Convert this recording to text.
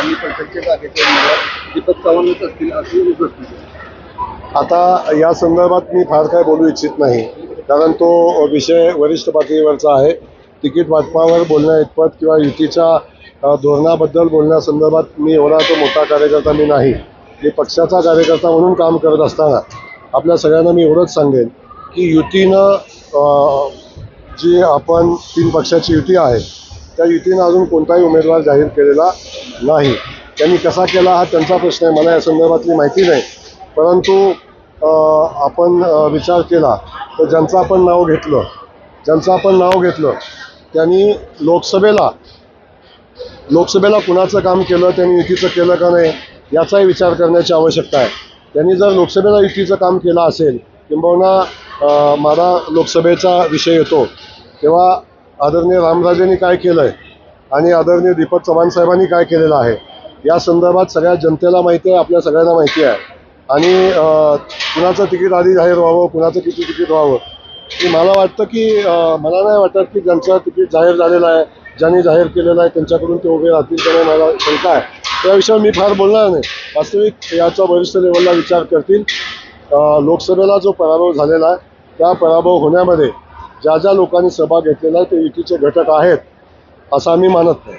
आगामी परिषदचे जागेचे उमेदवार दीपक चव्हाणच असतील अशी गोष्ट आता या संदर्भात मी फार काय बोलू इच्छित नाही. कारण तो विषय वरिष्ठ पातळीवरचा आहे. तिकीट वाटपावर बोलण्या इतपत किंवा युतीच्या धोरणाबद्दल बोलण्यासंदर्भात मी एवढा तो मोठा कार्यकर्ता मी नाही. मी पक्षाचा कार्यकर्ता म्हणून काम करत असताना आपल्या सगळ्यांना मी एवढंच सांगेन की युतीनं जी आपण तीन पक्षाची युती आहे त्या युतीनं अजून कोणताही उमेदवार जाहीर केलेला नाही. त्यांनी कसा केला हा त्यांचा प्रश्न आहे मला या संदर्भातली माहिती नाही. परंतु आपण विचार केला तर ज्यांचं आपण नाव घेतलं ज्यांचं आपण नाव घेतलं त्यांनी लोकसभेला लोकसभेला कुणाचं काम केलं त्यांनी युतीचं केलं का नाही याचाही विचार करण्याची आवश्यकता आहे. त्यांनी जर लोकसभेला युतीचं काम केलं असेल किंबहुना माझा लोकसभेचा विषय येतो तेव्हा आदरणीय रामराजेंनी काय केलं आहे आणि आदरणीय दीपक चव्हाण साहेबांनी काय केलेलं आहे या संदर्भात सगळ्या जनतेला माहिती आहे आपल्या सगळ्यांना माहिती आहे. आणि कुणाचं तिकीट आधी जाहीर व्हावं कुणाचं किती तिकीट व्हावं की मला वाटतं की मला नाही वाटत की ज्यांचं तिकीट जाहीर झालेलं आहे ज्यांनी जाहीर केलेलं आहे त्यांच्याकडून ते उभे राहतील त्याने मला शंका आहे. त्याविषयी मी फार बोलणार नाही. वास्तविक याचा वरिष्ठ लेवलला विचार करतील. लोकसभेला जो पराभव झालेला आहे त्या पराभव होण्यामध्ये ज्या ज्या लोकांनी सहभाग घेतलेला आहे ते युतीचे घटक आहेत असं आम्ही मानत नाही.